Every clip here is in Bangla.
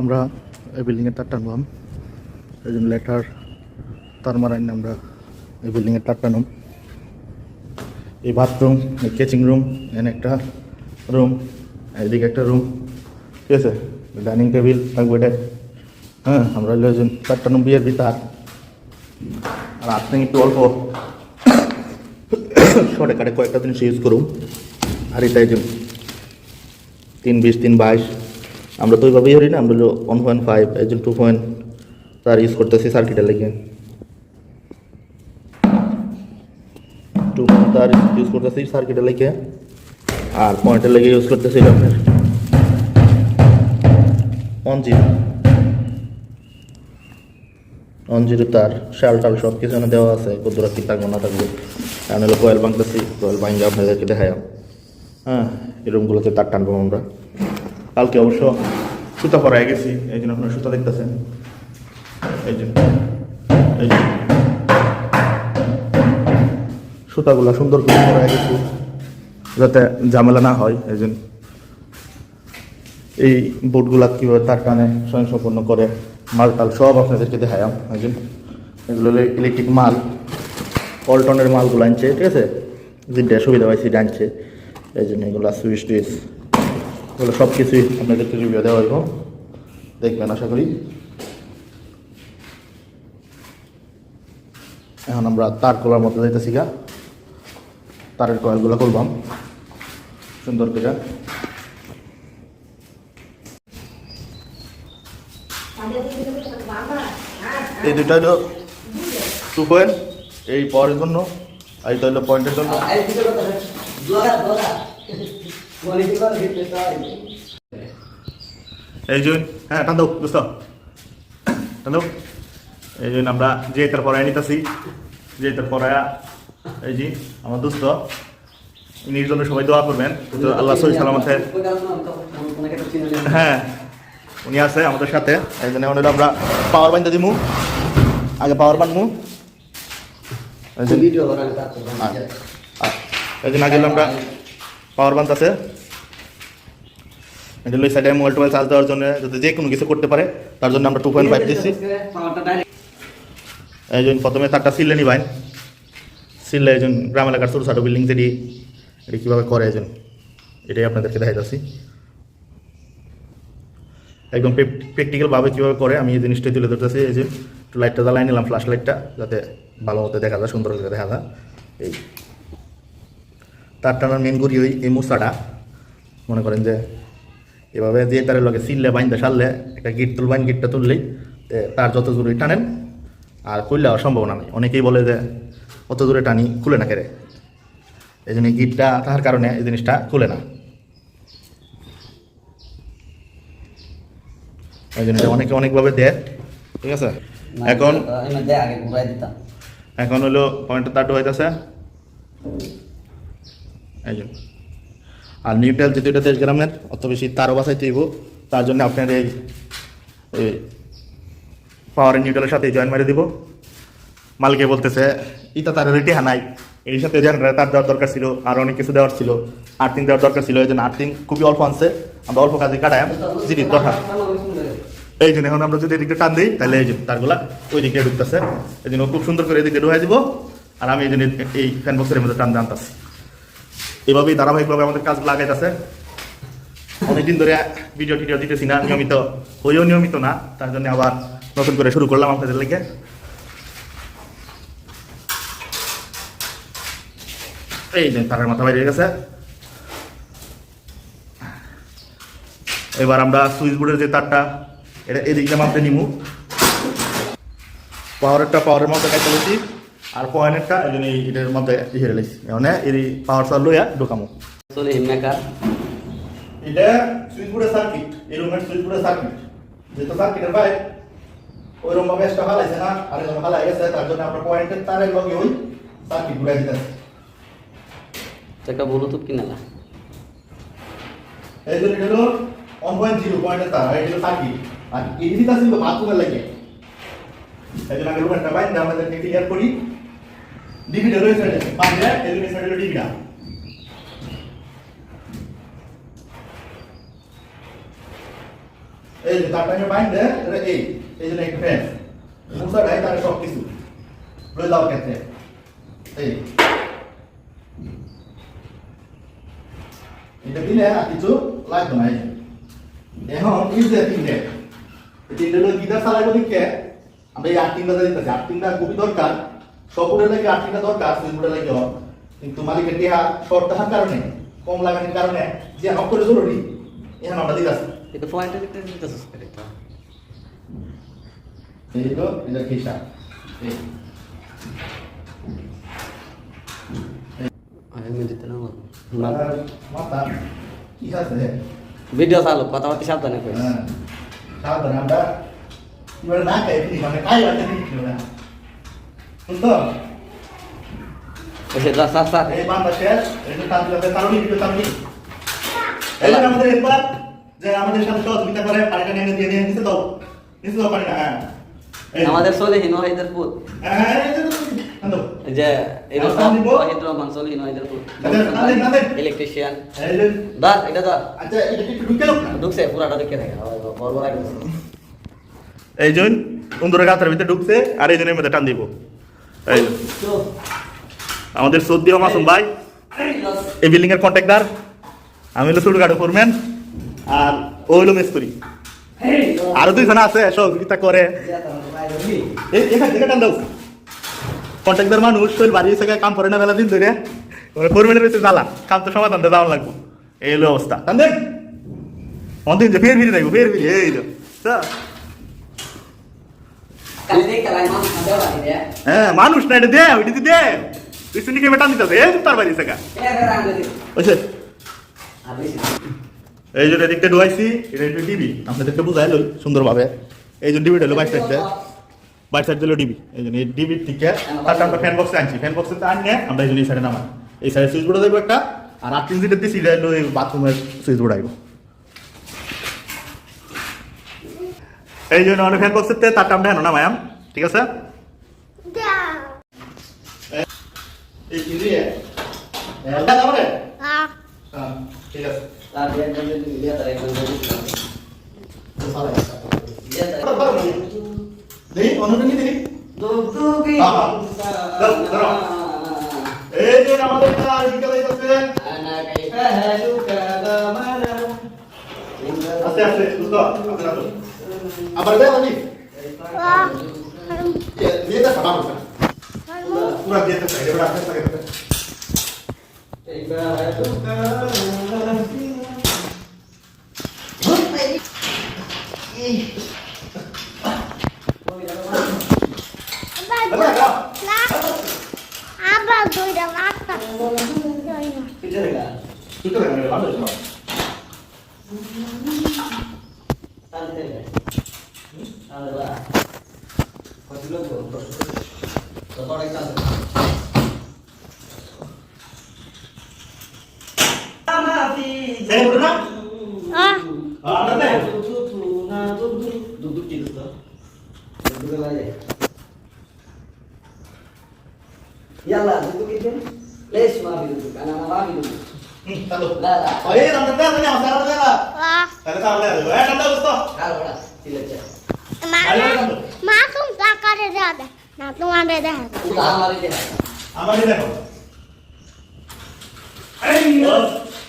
আমরা এই বিল্ডিংয়ের তার টানবাম এই জন্য লেটার তার মারাই আমরা এই বিল্ডিংয়ের তার টানুম এই বাথরুম, এই কেচিং রুম এন একটা রুম এদিকে একটা রুম। ঠিক আছে? ডাইনিং টেবিল থাকবে এটা। হ্যাঁ আমরা একজন তার টানুম বিয়ের ভিতর। আর আপনি একটু অল্প। শর্টে কাটে কয়েকটা জিনিস ইউজ করুন আর এটাই যে তিন বিশ, তিন বাইশ। আমরা তো ওইভাবেই করি না, আমরা ওয়ান পয়েন্ট ফাইভ একজন টু পয়েন্ট তার ইউজ করতেছি সার্কিটের লেগে। টু পয়েন্ট তার ইউজ করতেছি সার্কিটের লেগে, আর পয়েন্টের লেগে ইউজ করতেছি আপনার ওয়ান জিরো ওয়ান জিরো তার শাল টাল সব কিছু এখানে দেওয়া আছে কতটা কি থাকবে না থাকবে। কারণ হলো কয়েল বাংতেছি কয়েল বাঙ্গে আপনাদেরকে দেখায় হ্যাঁ এই রুমগুলোতে তার টানবো আমরা। কালকে অবশ্য সুতা পরায় গেছি, এই জন্য আপনারা সুতা দেখতেছেন। এই জন্য এই যে। সুতাগুলো সুন্দর করে পরায় গেছি, যাতে ঝামেলা না হয়, এই জন্য এই বোর্ডগুলা কীভাবে তার টানে স্বয়ংসম্পন্ন করে মাল টাল সব আপনাদেরকে দেখায়াম একজন এগুলো ইলেকট্রিক মাল, পল্টনের মালগুলো আনছে, ঠিক আছে? যেটা সুবিধা পাইছি, আনছে। এই জন্য এগুলো সুইচ টুইচ এগুলো সব কিছুই আপনাদেরকে রিভিউ দেওয়া হইব। দেখবেন, আশা করি। এখন আমরা তার কলার মধ্যে যাইতেছি গা। তারের কয়েলগুলো করবাম সুন্দর করে। এই দুইটা হলো টু পয়েন্ট এই পাওয়ারের জন্য, আর এটা হলো পয়েন্টের জন্য। এই জন্য হ্যাঁ টান দাও টান দাও এই জন্য আমরা যে তার পড়ায় নিতেছি যে তার পড়ায়া এই যে আমার দোস্ত ইনির জন্য সবাই দোয়া করবেন। আল্লাহ সহি সালামতে হ্যাঁ উনি আছে আমাদের সাথে। এই জন্য ওনারা আমরা পাওয়ার বান্ধা দিমু। আগে পাওয়ার বানমু এই জন্য আগে আমরা পাওয়ার বান্ধ আছে। হলো সাইডে মোবাইল টোবাইল চার্জ দেওয়ার জন্য যাতে যে কোনো কিছু করতে পারে তার জন্য আমরা টু পয়েন্ট ফাইভ দিচ্ছি। এই জন্য প্রথমে তারটা সিললে নিবাইন সিললে এই জন্য গ্রাম এলাকার ছোটো ছোটো বিল্ডিং যেটি এটি কীভাবে করে এই জন্য এটাই আপনাদেরকে দেখাই যাচ্ছি একদম প্র্যাকটিক্যালভাবে কীভাবে করে আমি এই জিনিসটাই তুলে ধরতেছি। এই যে একটু লাইটটা জ্বালাই নিলাম ফ্ল্যাশ লাইটটা যাতে ভালো মতো দেখা যায় সুন্দর করে দেখা যায়। এই। তার টানার মেন করি ওই এই মশাটা মনে করেন যে এভাবে দিয়ে তারের লগে সিললে বাইন্দা সারলে একটা গিট তুলবেন গিটটা তুললেই তার যত জোরে টানেন আর খুললে সম্ভাবনা নেই অনেকেই বলে যে অত দূরে টানি খুলে না কেড়ে এই জন্য গিটটা তাহার কারণে এই জিনিসটা খুলে না। এই জন্য অনেকে অনেকভাবে দেয় ঠিক আছে? এখন এখন হলো পয়েন্টটা তার হইতেছে এই জন্য আর নিউট্রাল যেহেতু এটা দেশ গ্রামের, অত বেশি তারও বাসাইতে হইব তার জন্য আপনার এই পাওয়ার নিউট্রালের সাথে জয়েন মেরে দিব। মালকে বলতেছে, ইটা তার রেটি হানাই। এর সাথে জেনারেটর তার দেওয়ার দরকার ছিল, আর অনেক কিছু দেওয়ার ছিল। আর্থিং দেওয়ার দরকার ছিল, এই জন্য আর্থিং খুবই অল্প আনছে। আমরা অল্প কাজে কাটাই জিনিস দরকার। এই জন্য এখন আমরা যদি এদিকে টান দিই, তাহলে এই যে তারগুলা ওই দিকে ঢুকতেছে। এই জন্য খুব সুন্দর করে এদিকে ঢুকাই দিব। আর আমি এই জন্য এই ফ্যান বক্সের মধ্যে টান দিয়ে আনতেছি। এভাবেই ধারাবাহিকভাবে আমাদের কাজগুলো আগাইতেছে। অনেকদিন ধরে ভিডিও টিডিও দিতেছি না, নিয়মিত হইও নিয়মিত না, তার জন্য আবার নতুন করে শুরু করলাম আপনাদের লেগে। এই যে তারের মাথা বাইরে গেছে। এবার আমরা সুইচ বোর্ডের যে তারটা, এটা এদিকে মাপতে নিমু। পাওয়ারেরটা পাওয়ারের মধ্যে কাজ চলেছি আর পয়েন্টটা এই জন্য এটার মধ্যে হেরে লেছি মানে এই পাওয়ার সার লইয়া ঢোকামো। চলে মেকার এটা সুইচ বোর্ডের সার্কিট এই রুমের সুইচ বোর্ডের সার্কিট যেহেতু সার্কিটের বাইরে ওই রুম ভাবে একটা ভালো আছে না আর এজন ভালো গেছে তার জন্য আমরা পয়েন্টের তারের লগে ওই সার্কিট ঘুরাই দিতেছি। একটা ব্লুটুথ কিনা না এই জন্য এটা হলো ওয়ান পয়েন্ট জিরো পয়েন্টের তার এটা হলো সার্কিট আর এই জিনিসটা ছিল বাথরুমের লাগে। এই জন্য আগে রুমেরটা বাইরে আমাদেরকে ক্লিয়ার করি। ডিভিডি রয়েছে বাইরে জন্য সাইডে ডিভিডা। এই যে তার টাইমে বাইন দে এটা এই এই জন্য একটা ফ্যান মুসা গায়ে তার সব কিছু লই দাও ক্ষেত্রে। এই। এটা দিলে আর কিছু লাগবে না যে। এখন এই যে তিনটে। তিনটে হলো গিটার চালাইবো দিকে। আমরা এই আট তিনটা দিতেছি। আট তিনটা খুবই দরকার। সবুরে লাগে আট তিনটা দরকার সুইচবোর্ডে লাগে হোক। কিন্তু মালিকের টিহা শর্ট থাকার কারণে কম লাগানোর কারণে যে হক করে জরুরি এখন আমরা দিতেছি। এটা পয়েন্টে দিতে দিতেছিস এটা। এই তো এটা হিসাব। এই। আমি দিতে না আর মাথা। কি আছে? ভিডিও চালু কথাবার্তা সাবধানে কই হ্যাঁ। সাবধানে আমরা এবার না খাই ফিরি মানে খাই এসে এই বান্দা শেষ এটা তারুণী ভিডিও এই আমাদের একবার যে আমাদের সাথে সহযোগিতা করে পানিটা নিয়ে দিয়ে দিয়ে নিচে দাও। নিচে দাও পানিটা হ্যাঁ। আমাদের সলিহীন ওয়াহিদের পুত। হ্যাঁ হ্যাঁ এই যে, এই যে, এই যে এই ওয়াহিদ রহমান সলিহীন ওয়াহিদের পুত। ইলেকট্রিশিয়ান দা এটা দা আচ্ছা এটা কি ঢুকে লোক ঢুকছে পুরাটা দেখে থাকে বড় বড় একদম এই জন সুন্দরের গাছের ভিতরে ঢুকছে আর এই জনের মধ্যে টান দিব। এই আমাদের সৌদি মাসুম ভাই, এই বিল্ডিং এর কন্ট্রাক্টর আমি হলো সুটগাড়ো ফোরম্যান আর ও হলো মিস্ত্রি। আরও দুইজন আছে, সহযোগিতা করে। থেকে কন্ট্রাক্টর মানুষ তোর বাড়ি এসে কাম করে না বেলা দিন ধরে। ফোরম্যানের হচ্ছে জ্বালা, কাম তো সমাধান যাওয়া লাগবো। এই হলো অবস্থা। দেখ অন্তিম ফের ফিরে দেখব ফের ফিরে। এই তো তা, কালি দেখ কালাই মাছ খাবে বাড়ি দে হ্যাঁ মানুষ না, এটা দে, ওইটা দি। তুই শুনি কেমন টান দিতে তার বাড়ি আর বেশি এই জন্য এদিকটা ঢুকাইছি, এটা একটু টিভি, আপনাদেরকে বুঝাই লই সুন্দরভাবে। এই জন্য টিভিটা হলো বাইক সাইডে বাইক সাইড দিলো টিভি। এই জন্য এই টিভি থেকে তারপর আমরা ফ্যান বক্সে আনছি ফ্যান বক্সে আনিয়ে আমরা এই জন্য এই সাইডে নামাই। এই সাইডে সুইচ বোর্ডে দেবো একটা, আর আট ইঞ্চিটা দিছি এটা হলো এই বাথরুমের সুইচ বোর্ড আইব। এই জন্য আমরা ফ্যান বক্সের থেকে তারটা আমরা হেন নামায়াম ঠিক আছে? আস্তে আস্তে বুঝতো আস্তে আস্তে আবার দে আমি দিয়ে দে সাবা বলছে পুরো দিয়ে দে সাইডে বড় আস্তে আস্তে কাইফা হালুকা আবার দুইটা রাস্তা পিছে দেখা তুই তো রে ভালো হইছো তাল থেকে তাল বা কত লোক তো বড় একটা এই বড় না আহ আ না দুদু কি দোস্ত দুদু লাগে দুদু লেশ মারি দুদু কানা না মারি দুদু হুম চলো লা লা ওই আমরা দে না আমরা দে না আহ তাহলে তাহলে এই ঠান্ডা বুঝতো কার বড়া সিলেটে মা তুমি টাকারে দেয় না তোমাদের দেখা আমারে দে আমার দেখো এই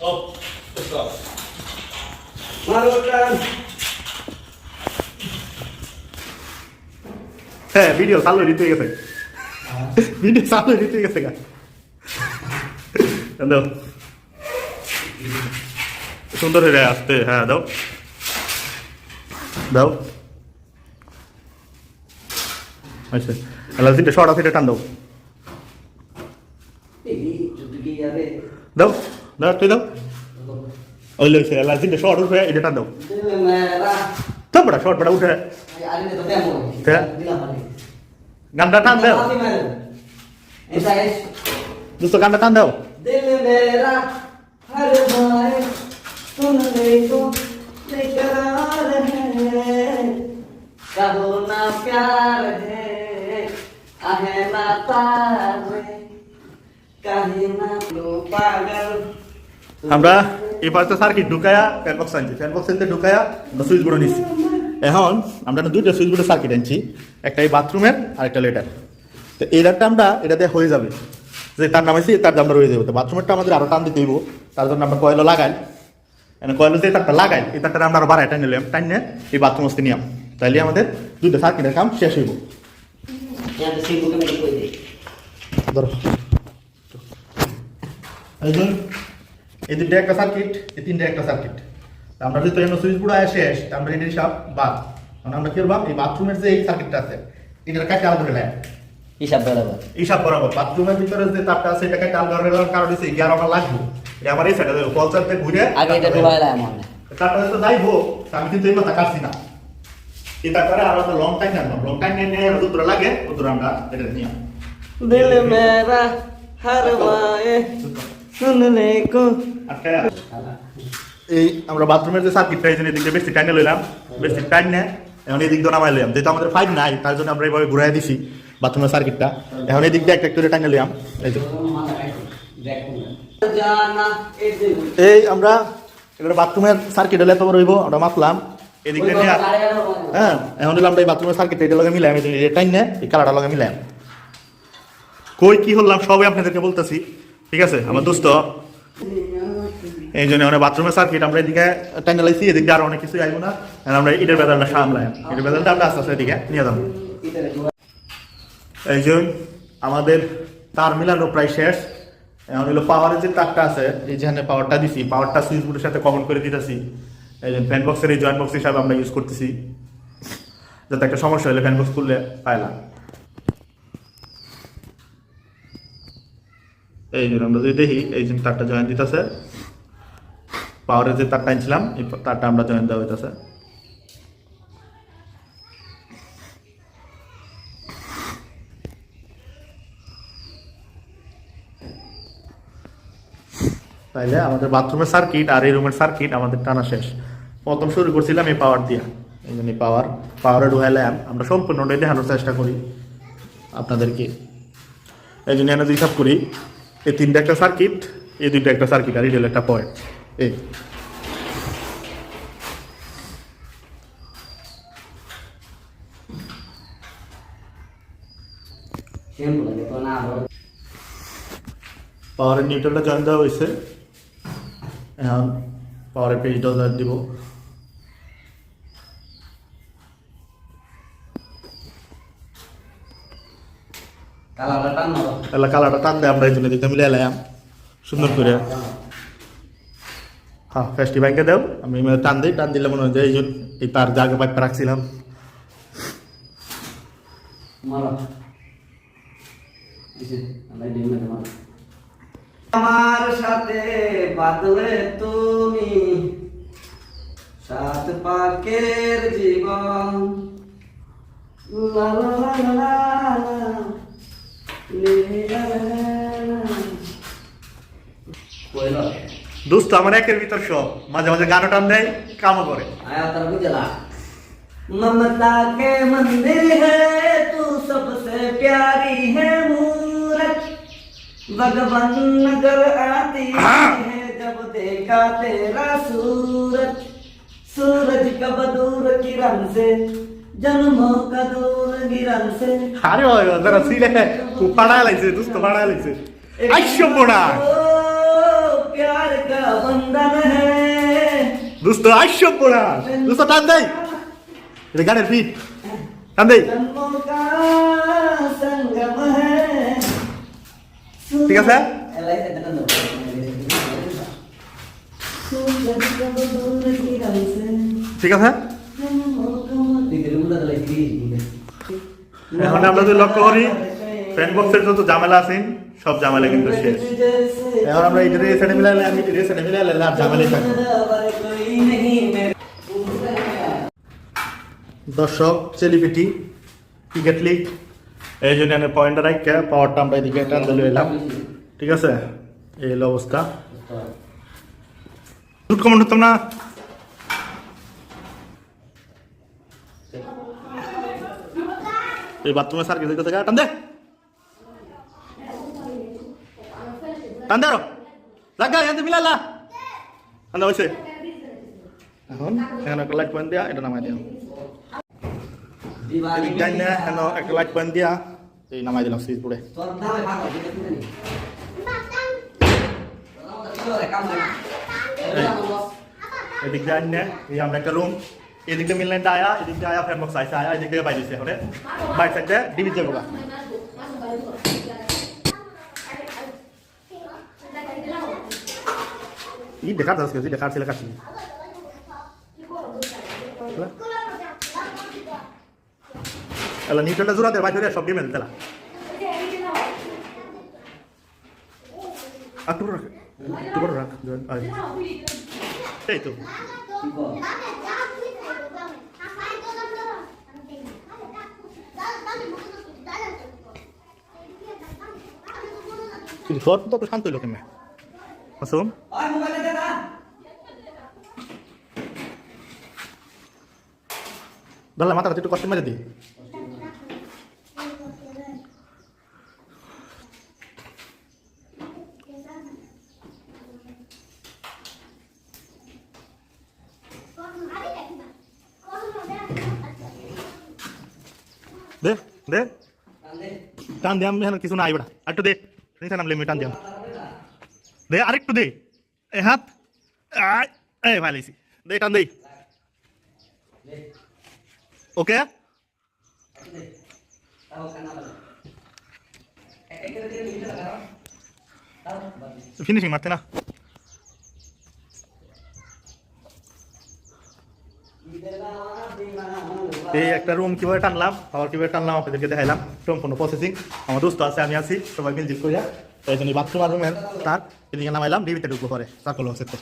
ও বুঝতো মারো টান হ্যাঁ ভিডিও চালু দিতে গেছে ভিডিও চালু দিতে গেছে গা দাও সুন্দর হয়ে আসতে হ্যাঁ দাও দাও আচ্ছা তাহলে তিনটে শর্ট আছে টান দাও দাও দাও তুই দাও ওই লইছে এলা তিনটে শর্ট উঠে এটা টান দাও দিলে মেরা তো বড় শর্ট বড় উঠে হ্যাঁ। দিলা পানি গানটা টান দাও ऐसा है দোস্ত গানটা টান দাও दिल मेरा हर बार सुन ले तो बेकरार है कहो ना प्यार है आहे ना तार है कहे ना लो पागल আমরা এই পাশে সার্কিট ঢুকায়া ফ্যান বক্স আনছি ফ্যান বক্স আনতে ঢুকায়া আমরা সুইচ বোর্ড নিচ্ছি এখন আমরা দুইটা সুইচ সার্কিট আনছি, একটা এই বাথরুমের আর একটা লেটার। তো এটারটা আমরা এটাতে হয়ে যাবে। যে তার নামাইছি তার দামটা রয়ে যাবে। তো বাথরুমেরটা আমাদের আরও টান দিতে হইব। তার জন্য আমরা কয়েলও লাগাই। এখানে কয়েল যে তারটা লাগাই, এই তারটা আমরা আরও বাড়াই টাইম নিলাম টাইম নিয়ে এই বাথরুম আসতে নিলাম। তাইলে আমাদের দুইটা সার্কিটের কাম শেষ হইব। এই দুটা একটা সার্কিট এই তিনটা একটা সার্কিট আমরা যদি এমন সুইচ বোর্ড আয় শেষ তা আমরা এটার সব বাদ মানে আমরা কি করবাম এই বাথরুমের যে এই সার্কিটটা আছে এটার কাছে আলাদা করে নেয় हिसाब बराबर হিসাব বরাবর বাথরুমের ভিতরে যে তারটা আছে এটাকে আলাদা করে নেওয়ার কারণ হচ্ছে এগারো আমার লাগবে এটা আমার এই সাইডে দেবো কলচারতে ঘুরে आगे এটা ঢুকাই লাম আমরা তারটা তো যাইবো আমি কিন্তু এই কথা কাটছি না এটা করে আর একটা লং টাইম আনলাম লং টাইম নিয়ে নিয়ে যতটা লাগে ততটা আমরা এটা নিয়ে दिल मेरा हर माए सुनने को আটকা এই আমরা বাথরুমের যে সার্কিটটা এই জন্য এদিক বেশি টাইনে লইলাম, বেশি টাইন নেয় এখন এই দিক দিয়ে নামাই লইলাম। যেহেতু আমাদের ফাইভ নাই, তার জন্য আমরা এইভাবে ঘুরাই দিছি বাথরুমের সার্কিটটা এখন এই দিক দিয়ে একটা একটা করে টাইনে লইলাম। এই যে। এই আমরা এটা বাথরুমের সার্কিট হলে তোমার রইব আমরা মাপলাম। এদিক দিয়ে হ্যাঁ এখন হলো আমরা এই বাথরুমের সার্কিট এটা লগে মিলাম এই এই নেয় এই কালারটা লগে মিলাম কই কি হলাম, সবই আপনাদেরকে বলতেছি। ঠিক আছে, আমার দোস্ত। এই জন্য আমরা বাথরুমের সার্কিট আমরা এদিকে টাইনে লাইছি এদিক আরও অনেক কিছু আইবো না। আর আমরা ইটের বেদালটা সামলাম ইটের বেদালটা আমরা আস্তে আস্তে এদিকে নিয়ে যাব। এই যে আমাদের তার মিলানো প্রায় শেষ। এখন হলো পাওয়ারের যে তারটা আছে, এই যেখানে পাওয়ারটা দিছি পাওয়ারটা সুইচ বোর্ডের সাথে কমন করে দিতেছি। এই যে ফ্যান বক্সের এই জয়েন্ট বক্স হিসাবে আমরা ইউজ করতেছি। যাতে একটা সমস্যা হলে ফ্যান বক্স খুললে পাইলাম। এই জন্য আমরা যদি দেখি, এই যে তারটা জয়েন্ট দিতেছে। পাওয়ারের যে তারটা আনছিলাম, এই তারটা আমরা জয়েন দেওয়া হইতেছে। তাইলে আমাদের বাথরুমের সার্কিট আর এই রুমের সার্কিট আমাদের টানা শেষ। প্রথম শুরু করছিলাম এই পাওয়ার দিয়া। এই জন্য পাওয়ার পাওয়ারে ঢুকাইলাম আমরা সম্পূর্ণটাই দেখানোর চেষ্টা করি আপনাদেরকে। এই জন্য এনে হিসাব করি। এই তিনটা একটা সার্কিট এই দুইটা একটা সার্কিট আর হলো একটা পয়েন্ট এই। পাওয়ারের নিউট্রালটা জয়েন দেওয়া হয়েছে। এখন পাওয়ারের পেজটাও জয়েন দিব। কালারটা টান দেয় আমরা এই জন্য দিকে মিলে এলাম সুন্দর করে। হ্যাঁ ফেস্টি ব্যাংকে দাও আমি টান দিই টান দিলে মনে হয় যে এই জন্য এই তার জায়গা পাইপটা রাখছিলাম আমার সাথে বাদলে তুমি সাত পাকের জীবন লা লা লা লা লা লা। লে লা লা লা লা। কইলো দোস্ত আমার একের ভিতর সব মাঝে মাঝে গানও টান দেয় কামও করে आया तरफ जला ममता के मंदिर है तू सबसे प्यारी है मूरत भगवान नगर आती है जब देखा तेरा सूरत सूरज कब दूर किरण से जन्मों का दूर किरण से আরে ভাই যারা সিলে খুব পাড়ায় লাগছে দোস্ত পাড়ায় লাগছে আইসো পোড়া ओ, प्यार का बंधन है দোস্ত আইসো পোড়া দোস্ত টান দেয় এটা গানের ফিট টান দেয় जन्मों का संगम है ঠিক আছে ঠিক আছে এখন আমরা যদি লক্ষ্য করি ফ্যান বক্সের যত ঝামেলা আছে, সব ঝামেলা কিন্তু শেষ। এখন আমরা এটা দিয়ে সেটা মিলাইলে আমি এটা দিয়ে সেটা মিলাইলে আর ঝামেলাই থাকবে দর্শক চেলিপিটি ক্রিকেট লিগ এই জন্য আমি পয়েন্টটা রাখতে পাওয়ারটা আমরা এদিকে টান দিলে এলাম। ঠিক আছে? এই হলো অবস্থা। দুধ কমন হতাম না। এই বাথরুমে সার কিছু থেকে টান দে। আরও লাগা এতে মিলালা ঠান্ডা হয়েছে এখন এখানে একটা লাইট পয়েন্ট দিয়া এটা নামাই না এখানে একটা লাইট পয়েন্ট দিয়া এই নামাই দিলাম সুইচ করে এদিক যাই না এই আমরা একটা রুম এদিক দিয়ে মিললেন আয়া এদিক দিয়ে আয়া ফ্যান বক্স আইসা আয়া এদিক দিয়ে বাইরে এখন বাইর সাইড দিয়ে ডিবি যাব গা ই দেখার দরকার কি দেখার ছিল কাছে এলা নিউটনটা জোড়াতে বাইরে সব দিয়ে মেলতে তেলা আর রাখ টুকরো রাখ। এই তো কিন্তু ঘর তো শান্ত হইল কেমন মাসুম দে মাথাটা একটু কষ্ট মেরে দিই দে দে। টান দে, আমি কিছু নাই বেটা। একটু দে। নিচে নামলে আমি টান দিলাম। দে আরেকটু দে। এ হাত। এই ভালোইছি দে, টান দে। ওকে? ফিনিশিং মারতে না এই একটা রুম কীভাবে টানলাম? আবার কীভাবে টানলাম? আপনাদেরকে দেখাইলাম। সম্পূর্ণ প্রসেসিং আমার দোস্ত আছে, আমি আছি। সবাই মিল জিত করিয়া তাই জন্য বাথরুম আর রুমের তার, এদিকে নামাইলাম। ডিবিতে ঢুকবো পরে। Circle set